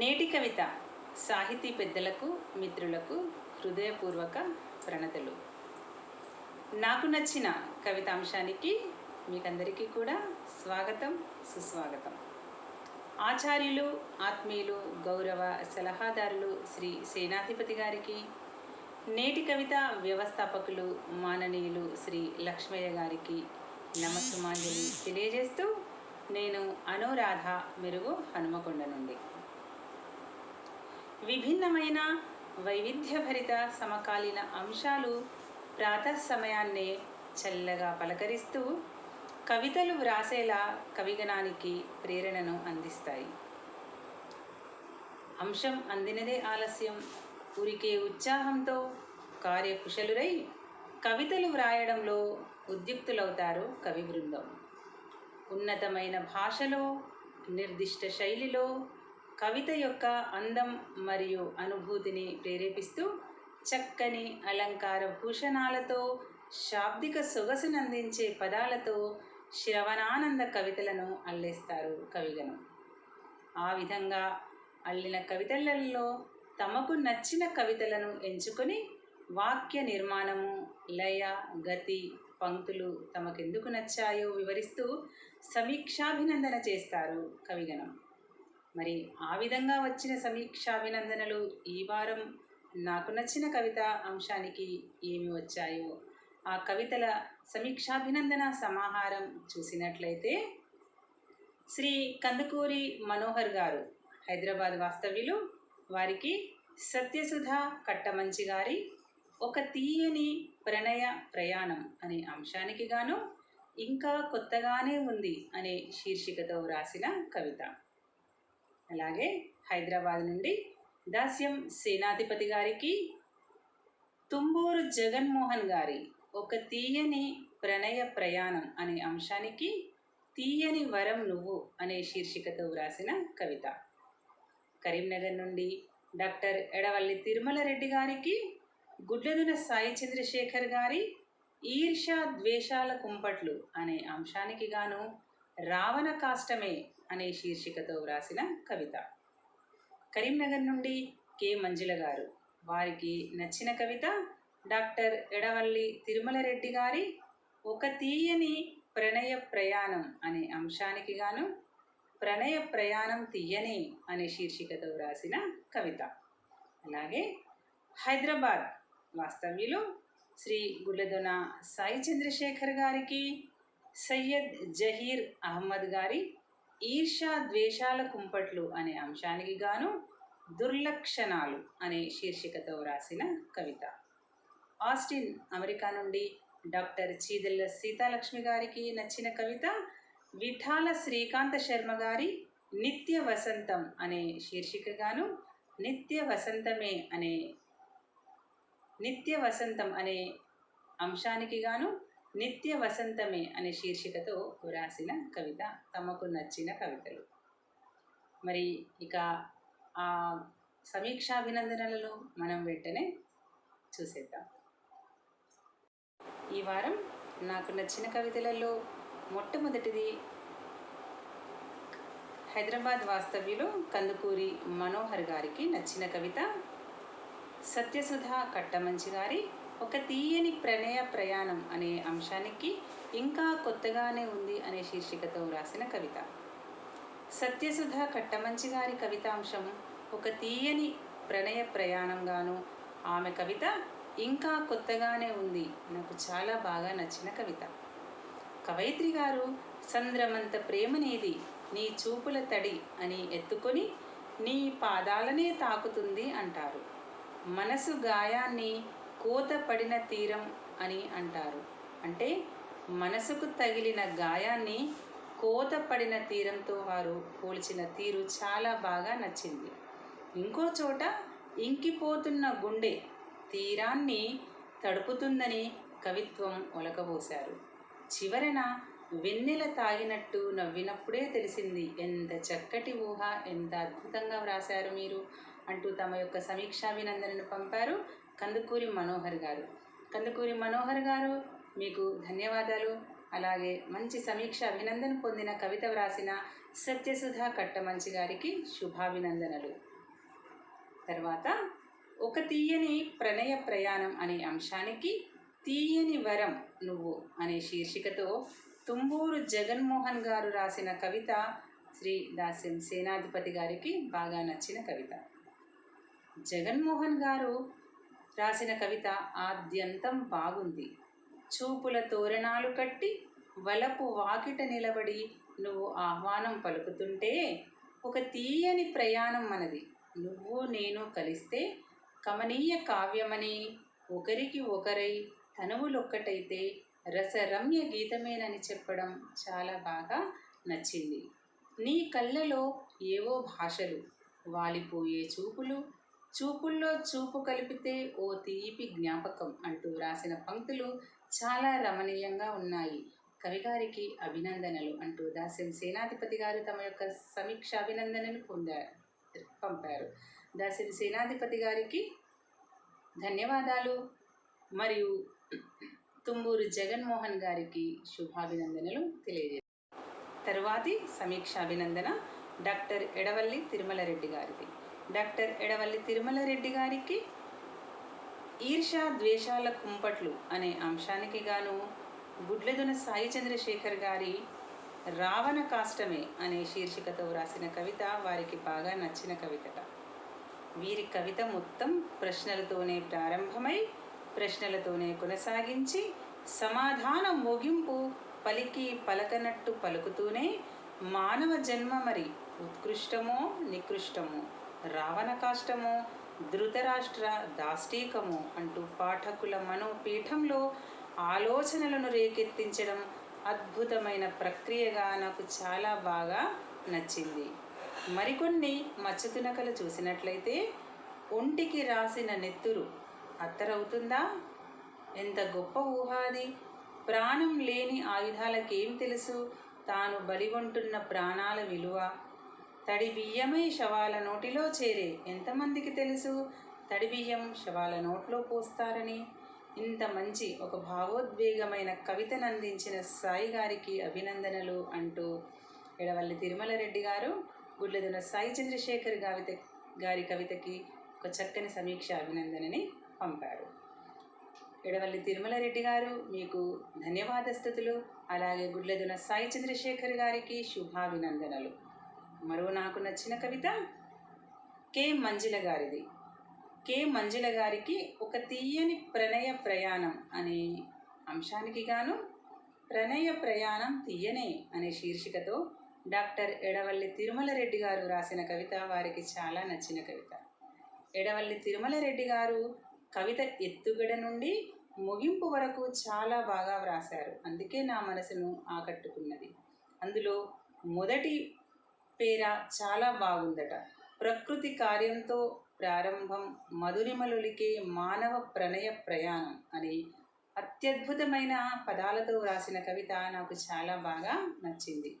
నేటి కవిత సాహితీ పెద్దలకు మిత్రులకు హృదయపూర్వక ప్రణతలు. నాకు నచ్చిన కవితాంశానికి మీకందరికీ కూడా స్వాగతం సుస్వాగతం. ఆచార్యులు ఆత్మీయులు గౌరవ సలహాదారులు శ్రీ సేనాధిపతి గారికి నేటి కవిత వ్యవస్థాపకులు మాననీయులు శ్రీ లక్ష్మయ్య గారికి నమస్సుమాంజలి తెలియజేస్తూ నేను అనురాధ మెరుగు హనుమకొండ నుండి. విభిన్నమైన వైవిధ్యభరిత సమకాలీన అంశాలు ప్రాత సమయాన్నే చల్లగా పలకరిస్తూ కవితలు వ్రాసేలా కవిగణానికి ప్రేరణను అందిస్తాయి. అంశం అందినదే ఆలస్యం. ఉరికే ఉత్సాహంతో కార్యకుశలురై కవితలు వ్రాయడంలో ఉద్యుక్తులవుతారు కవి బృందం. ఉన్నతమైన భాషలో నిర్దిష్ట శైలిలో కవిత యొక్క అందం మరియు అనుభూతిని ప్రేరేపిస్తూ చక్కని అలంకార భూషణాలతో శాబ్దిక సొగసునందించే పదాలతో శ్రవణానంద కవితలను అల్లేస్తారు కవిగణం. ఆ విధంగా అల్లిన కవితలలో తమకు నచ్చిన కవితలను ఎంచుకొని వాక్య నిర్మాణము లయ గతి పంక్తులు తమకెందుకు నచ్చాయో వివరిస్తూ సమీక్షాభినందన చేస్తారు కవిగణం. మరి ఆ విధంగా వచ్చిన సమీక్షాభినందనలు ఈ వారం నాకు నచ్చిన కవిత అంశానికి ఏమి వచ్చాయో ఆ కవితల సమీక్షాభినందన సమాహారం చూసినట్లయితే శ్రీ కందుకూరి మనోహర్ గారు హైదరాబాద్ వాస్తవ్యులు వారికి సత్యసుధ కట్టమంచి గారి ఒక తీయని ప్రణయ ప్రయాణం అనే అంశానికి గాను ఇంకా కొత్తగానే ఉంది అనే శీర్షికతో వ్రాసిన కవిత. అలాగే హైదరాబాద్ నుండి దాస్యం సేనాధిపతి గారికి తుంబూరు జగన్మోహన్ గారి ఒక తీయని ప్రణయ ప్రయాణం అనే అంశానికి తీయని వరం నువ్వు అనే శీర్షికతో వ్రాసిన కవిత. కరీంనగర్ నుండి డాక్టర్ ఎడవల్లి తిరుమల రెడ్డి గారికి గుడ్లదున సాయి చంద్రశేఖర్ గారి ఈర్ష ద్వేషాల కుంపట్లు అనే అంశానికి గాను రావణ కాష్టమే అనే శీర్షికతో వ్రాసిన కవిత. కరీంనగర్ నుండి కె. మంజుల గారు. వారికి నచ్చిన కవిత డాక్టర్ ఎడవల్లి తిరుమలరెడ్డి గారి ఒక తీయని ప్రణయ ప్రయాణం అనే అంశానికి గాను ప్రణయ ప్రయాణం తీయని అనే శీర్షికతో వ్రాసిన కవిత. అలాగే హైదరాబాద్ వాస్తవ్యులు శ్రీ గుళ్ళదొన సాయి చంద్రశేఖర్ గారికి సయ్యద్ జహీర్ అహ్మద్ గారి ఈర్షా ద్వేషాల కుంపట్లు అనే అంశానికి గాను దుర్లక్షణాలు అనే శీర్షికతో వ్రాసిన కవిత. ఆస్టిన్ అమెరికా నుండి డాక్టర్ చీదెల్ల సీతాలక్ష్మి గారికి నచ్చిన కవిత విఠాల శ్రీకాంత శర్మ గారి నిత్య వసంతం అనే శీర్షికగాను నిత్య వసంతమే అనే నిత్య వసంతం అనే అంశానికి గాను నిత్య వసంతమే అనే శీర్షికతో వ్రాసిన కవిత తమకు నచ్చిన కవితలు. మరి ఇక ఆ సమీక్షాభినందనలలో మనం వెంటనే చూసేద్దాం. ఈ వారం నాకు నచ్చిన కవితలలో మొట్టమొదటిది హైదరాబాద్ వాస్తవ్యులు కందుకూరి మనోహర్ గారికి నచ్చిన కవిత సత్యసుధ కట్టమంచి గారి ఒక తీయని ప్రణయ ప్రయాణం అనే అంశానికి ఇంకా కొత్తగానే ఉంది అనే శీర్షికతో వ్రాసిన కవిత. సత్యసుధ కట్టమంచి గారి కవితాంశం ఒక తీయని ప్రణయ ప్రయాణంగాను ఆమె కవిత ఇంకా కొత్తగానే ఉంది. నాకు చాలా బాగా నచ్చిన కవిత. కవయిత్రి గారు సంద్రమంత ప్రేమనేది నీ చూపుల తడి అని ఎత్తుకొని నీ పాదాలనే తాకుతుంది అంటారు. మనసు గాయాన్ని కూత పడిన తీరం అని అంటారు. అంటే మనసుకు తగిలిన గాయాన్ని కోత పడిన తీరంతో వారు పోల్చిన తీరు చాలా బాగా నచ్చింది. ఇంకో చోట ఇంకిపోతున్న గుండె తీరాన్ని తడుపుతుందని కవిత్వం ఒలకబోశారు. చివరన వెన్నెల తాగినట్టు నవ్వినప్పుడే తెలిసింది ఎంత చక్కటి ఊహ ఎంత అద్భుతంగా వ్రాశారు మీరు అంటూ తమ యొక్క సమీక్షాభినందనను పంపారు కందుకూరి మనోహర్ గారు. కందుకూరి మనోహర్ గారు మీకు ధన్యవాదాలు. అలాగే మంచి సమీక్ష అభినందన పొందిన కవిత వ్రాసిన సత్యసుధ కట్టమంచి గారికి శుభాభినందనలు. తర్వాత ఒక తీయని ప్రణయ ప్రయాణం అనే అంశానికి తీయని వరం నువ్వు అనే శీర్షికతో తుంబూరు జగన్మోహన్ గారు రాసిన కవిత శ్రీ దాస్యం సేనాధిపతి గారికి బాగా నచ్చిన కవిత. జగన్మోహన్ గారు రాసిన కవిత ఆద్యంతం బాగుంది. చూపుల తోరణాలు కట్టి వలపు వాకిట నిలబడి నువ్వు ఆహ్వానం పలుకుతుంటే ఒక తీయని ప్రయాణం మనది. నువ్వు నేను కలిస్తే కమనీయ కావ్యమని ఒకరికి ఒకరై తనువులొక్కటైతే రసరమ్య గీతమేనని చెప్పడం చాలా బాగా నచ్చింది. నీ కళ్ళలో ఏవో భాషలు వాలిపోయే చూపులు చూపుల్లో చూపు కలిపితే ఓ తీపి జ్ఞాపకం అంటూ రాసిన పంక్తులు చాలా రమణీయంగా ఉన్నాయి. కవిగారికి అభినందనలు అంటూ దాస్యం సేనాధిపతి గారు తమ యొక్క సమీక్ష అభినందనలు పొందారు పంపారు. దాస్యం సేనాధిపతి గారికి ధన్యవాదాలు మరియు తుమ్మూరు జగన్మోహన్ గారికి శుభాభినందనలు తెలియజేశారు తరువాతి సమీక్ష అభినందన డాక్టర్ ఎడవల్లి తిరుమలరెడ్డి గారిది. డాక్టర్ ఎడవల్లి తిరుమలరెడ్డి గారికి ఈర్షా ద్వేషాల కుంపట్లు అనే అంశానికి గాను గుడ్లెదున సాయి చంద్రశేఖర్ గారి రావణ కాష్టమే అనే శీర్షికతో వ్రాసిన కవిత వారికి బాగా నచ్చిన కవితట. వీరి కవిత మొత్తం ప్రశ్నలతోనే ప్రారంభమై ప్రశ్నలతోనే కొనసాగించి సమాధాన ముగింపు పలికి పలకనట్టు పలుకుతూనే మానవ జన్మ మరి ఉత్కృష్టమో నికృష్టమో రావణకాష్టము ధృతరాష్ట్ర దాష్టీకము అంటూ పాఠకుల మనోపీఠంలో ఆలోచనలను రేకెత్తించడం అద్భుతమైన ప్రక్రియగా నాకు చాలా బాగా నచ్చింది. మరికొన్ని మచ్చతునకలు చూసినట్లయితే ఒంటికి రాసిన నెత్తురు అత్తరవుతుందా? ఎంత గొప్ప ఊహ అది! ప్రాణం లేని ఆయుధాలకేం తెలుసు? తాను బలిగొంటున్న ప్రాణాల విలువ తడి బియ్యమై శవాల నోటిలో చేరే ఎంతమందికి తెలుసు? తడి బియ్యం శవాల నోట్లో పోస్తారని. ఇంత మంచి ఒక భావోద్వేగమైన కవితను అందించిన సాయి గారికి అభినందనలు అంటూ ఎడవల్లి తిరుమలరెడ్డి గారు గుడ్లదున సాయి చంద్రశేఖర్ గావిత గారి కవితకి ఒక చక్కని సమీక్ష అభినందనని పంపారు. ఎడవల్లి తిరుమలరెడ్డి గారు మీకు ధన్యవాద స్థుతులు. అలాగే గుడ్లదున సాయి చంద్రశేఖర్ గారికి శుభాభినందనలు. మరో నాకు నచ్చిన కవిత కె మంజుల గారిది. కె మంజుల గారికి ఒక తీయని ప్రణయ ప్రయాణం అనే అంశానికి గాను ప్రణయ ప్రయాణం తీయనే అనే శీర్షికతో డాక్టర్ ఎడవల్లి తిరుమలరెడ్డి గారు రాసిన కవిత వారికి చాలా నచ్చిన కవిత. ఎడవల్లి తిరుమలరెడ్డి గారు కవిత ఎత్తుగడ నుండి ముగింపు వరకు చాలా బాగా వ్రాశారు. అందుకే నా మనసును ఆకట్టుకున్నది. అందులో మొదటి పేర చాలా బాగుందట. ప్రకృతి కార్యంతో ప్రారంభం మధురిమలులికే మానవ ప్రణయ ప్రయాణం అని అత్యద్భుతమైన పదాలతో వ్రాసిన కవిత నాకు చాలా బాగా నచ్చింది.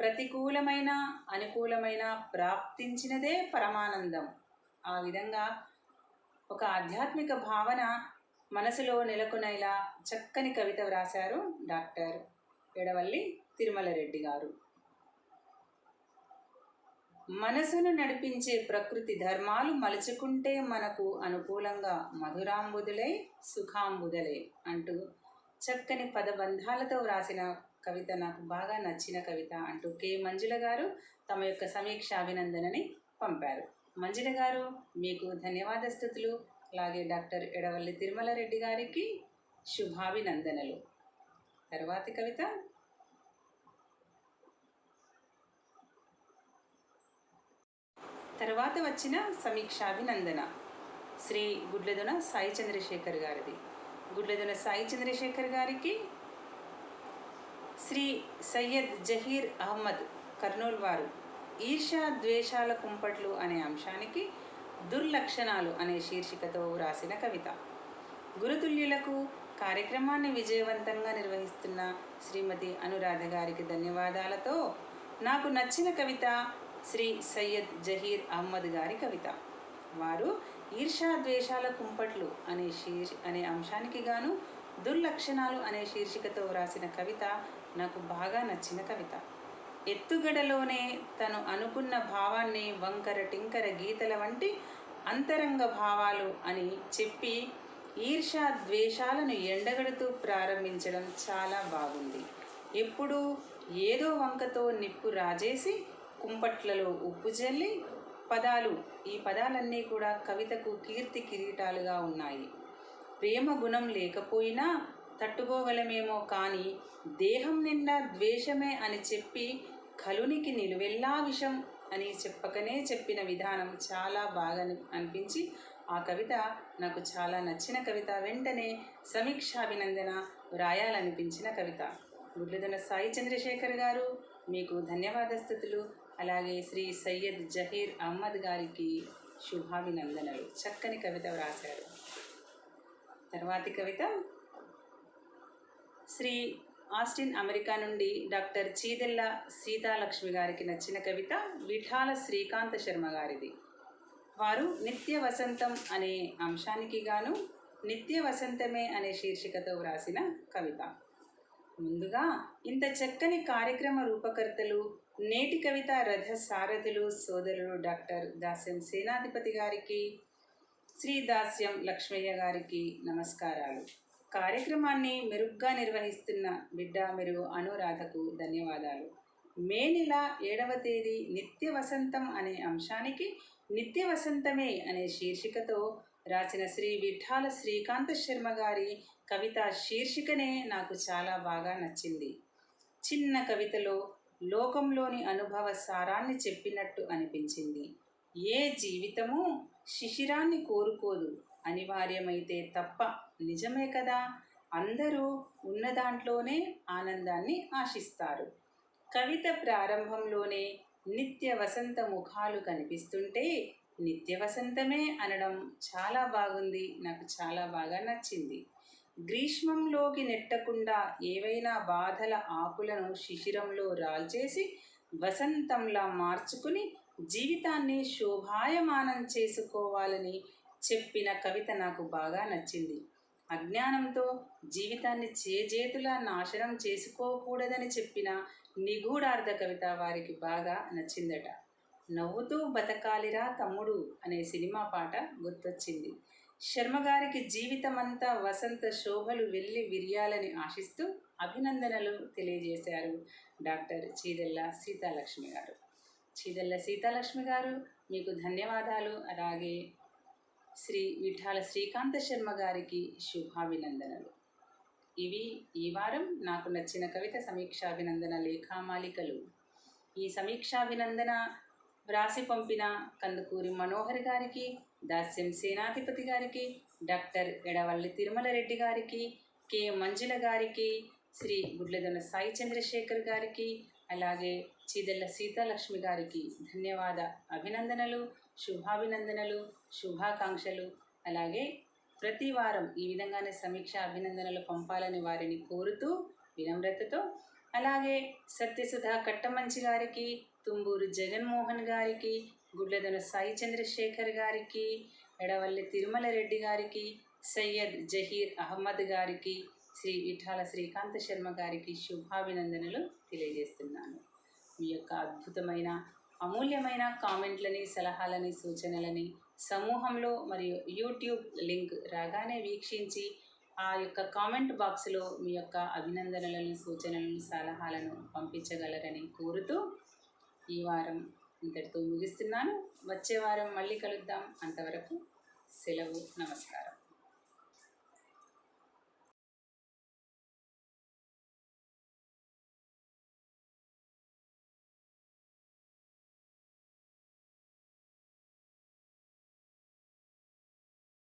ప్రతికూలమైన అనుకూలమైన ప్రాప్తించినదే పరమానందం. ఆ విధంగా ఒక ఆధ్యాత్మిక భావన మనసులో నెలకొనేలా చక్కని కవిత వ్రాశారు డాక్టర్ ఎడవల్లి తిరుమలరెడ్డి గారు. మనసును నడిపించే ప్రకృతి ధర్మాలు మలుచుకుంటే మనకు అనుకూలంగా మధురాంబుదులై సుఖాంబుదలే అంటూ చక్కని పదబంధాలతో వ్రాసిన కవిత నాకు బాగా నచ్చిన కవిత అంటూ కే. మంజుల గారు తమ యొక్క సమీక్ష అభినందనని పంపారు. మంజుల గారు మీకు ధన్యవాద స్థుతులు. అలాగే డాక్టర్ ఎడవల్లి తిరుమల రెడ్డి గారికి శుభాభినందనలు. తర్వాతి కవిత తర్వాత వచ్చిన సమీక్షాభినందన. శ్రీ గుడ్లదొన సాయి చంద్రశేఖర్ గారిది. గుడ్లదొన సాయి చంద్రశేఖర్ గారికి శ్రీ సయ్యద్ జహీర్ అహ్మద్ కర్నూల్ వారు ఈర్షా ద్వేషాల కుంపట్లు అనే అంశానికి దుర్లక్షణాలు అనే శీర్షికతో వ్రాసిన కవిత. గురుతుల్యులకు కార్యక్రమాన్ని విజయవంతంగా నిర్వహిస్తున్న శ్రీమతి అనురాధ గారికి ధన్యవాదాలతో నాకు నచ్చిన కవిత శ్రీ సయ్యద్ జహీర్ అహ్మద్ గారి కవిత. వారు ఈర్షా ద్వేషాల కుంపట్లు అనే శీర్షి అనే అంశానికి గాను దుర్లక్షణాలు అనే శీర్షికతో వ్రాసిన కవిత నాకు బాగా నచ్చిన కవిత. ఎత్తుగడలోనే తను అనుకున్న భావాన్ని వంకర టింకర గీతల వంటి అంతరంగ భావాలు అని చెప్పి ఈర్షా ద్వేషాలను ఎండగడుతూ ప్రారంభించడం చాలా బాగుంది. ఎప్పుడూ ఏదో వంకతో నిప్పు రాజేసి కుంపట్లలో ఉప్పు జల్లి పదాలు ఈ పదాలన్నీ కూడా కవితకు కీర్తి కిరీటాలుగా ఉన్నాయి. ప్రేమ గుణం లేకపోయినా తట్టుకోగలమేమో కానీ దేహం నిండా ద్వేషమే అని చెప్పి కలునికి నిలువెల్లా విషం అని చెప్పకనే చెప్పిన విధానం చాలా బాగా అనిపించి ఆ కవిత నాకు చాలా నచ్చిన కవిత. వెంటనే సమీక్షాభినందన వ్రాయాలనిపించిన కవిత. గుడ్లదన సాయి చంద్రశేఖర్ గారు మీకు ధన్యవాద స్థుతులు. అలాగే శ్రీ సయ్యద్ జహీర్ అహ్మద్ గారికి శుభాభినందనలు. చక్కని కవిత వ్రాశారు. తర్వాతి కవిత శ్రీ ఆస్టిన్ అమెరికా నుండి డాక్టర్ చీదెల్ల సీతాలక్ష్మి గారికి నచ్చిన కవిత విఠాల శ్రీకాంత శర్మ గారిది. వారు నిత్య వసంతం అనే అంశానికి గాను నిత్య వసంతమే అనే శీర్షికతో వ్రాసిన కవిత. ముందుగా ఇంత చక్కని కార్యక్రమ రూపకర్తలు నేటి కవిత రథ సారథులు సోదరుడు డాక్టర్ దాస్యం సేనాధిపతి గారికి శ్రీ దాస్యం లక్ష్మయ్య గారికి నమస్కారాలు. కార్యక్రమాన్ని మెరుగ్గా నిర్వహిస్తున్న బిడ్డ మెరుగు అనురాధకు ధన్యవాదాలు. మే నెల ఏడవ తేదీ నిత్య వసంతం అనే అంశానికి నిత్య వసంతమే అనే శీర్షికతో రాసిన శ్రీ విఠాల శ్రీకాంత శర్మ గారి కవిత శీర్షికనే నాకు చాలా బాగా నచ్చింది. చిన్న కవితలో లోకంలోని అనుభవ సారాన్ని చెప్పినట్టు అనిపించింది. ఏ జీవితము శిశిరాన్ని కోరుకోదు. అనివార్యమైతే తప్ప నిజమే కదా? అందరూ ఉన్న దాంట్లోనే ఆనందాన్ని ఆశిస్తారు. కవిత ప్రారంభంలోనే నిత్య వసంత ముఖాలు కనిపిస్తుంటే నిత్య వసంతమే అనడం చాలా బాగుంది. నాకు చాలా బాగా నచ్చింది. గ్రీష్మంలోకి నెట్టకుండా ఏవైనా బాధల ఆకులను శిశిరంలో రాల్చేసి వసంతంలా మార్చుకుని జీవితాన్ని శోభాయమానం చేసుకోవాలని చెప్పిన కవిత నాకు బాగా నచ్చింది. అజ్ఞానంతో జీవితాన్ని చేజేతులా నాశనం చేసుకోకూడదని చెప్పిన నిగూఢార్థ కవిత వారికి బాగా నచ్చిందట. నవ్వుతూ బతకాలిరా తమ్ముడు అనే సినిమా పాట గుర్తొచ్చింది. శర్మగారికి జీవితమంతా వసంత శోభలు వెళ్ళి విరియాలని ఆశిస్తూ అభినందనలు తెలియజేశారు డాక్టర్ చీదెల్ల సీతాలక్ష్మి గారు. చీదెల్ల సీతాలక్ష్మి గారు మీకు ధన్యవాదాలు. అలాగే శ్రీ విఠాల శ్రీకాంత శర్మ గారికి శుభాభినందనలు. ఇవి ఈ వారం నాకు నచ్చిన కవిత సమీక్షాభినందన లేఖామాలికలు. ఈ సమీక్షాభినందన వ్రాసి పంపిన కందుకూరి మనోహర్ గారికి దాస్యం సేనాధిపతి గారికి డాక్టర్ ఎడవల్లి తిరుమలరెడ్డి గారికి కె. మంజుల గారికి శ్రీ గుడ్లదొన సాయి చంద్రశేఖర్ గారికి అలాగే చీదెల్ల సీతాలక్ష్మి గారికి ధన్యవాద అభినందనలు శుభాభినందనలు శుభాకాంక్షలు. అలాగే ప్రతి వారం ఈ విధంగానే సమీక్ష అభినందనలు పంపాలని వారిని కోరుతూ వినమ్రతతో అలాగే సత్యసుధ కట్టమంచి గారికి తుంబూరు జగన్మోహన్ గారికి గుడ్లదన సాయి చంద్రశేఖర్ గారికి ఎడవల్లి తిరుమల రెడ్డి గారికి సయ్యద్ జహీర్ అహ్మద్ గారికి శ్రీ విఠాల శ్రీకాంత శర్మ గారికి శుభాభినందనలు తెలియజేస్తున్నాను. మీ యొక్క అద్భుతమైన అమూల్యమైన కామెంట్లని సలహాలని సూచనలని సమూహంలో మరియు యూట్యూబ్ లింక్ రాగానే వీక్షించి ఆ యొక్క కామెంట్ బాక్స్లో మీ యొక్క అభినందనలను సూచనలను సలహాలను పంపించగలరని కోరుతూ ఈ వారం ఇంతటితో ముగిస్తున్నాను. వచ్చే వారం మళ్ళీ కలుద్దాం. అంతవరకు సెలవు నమస్కారం.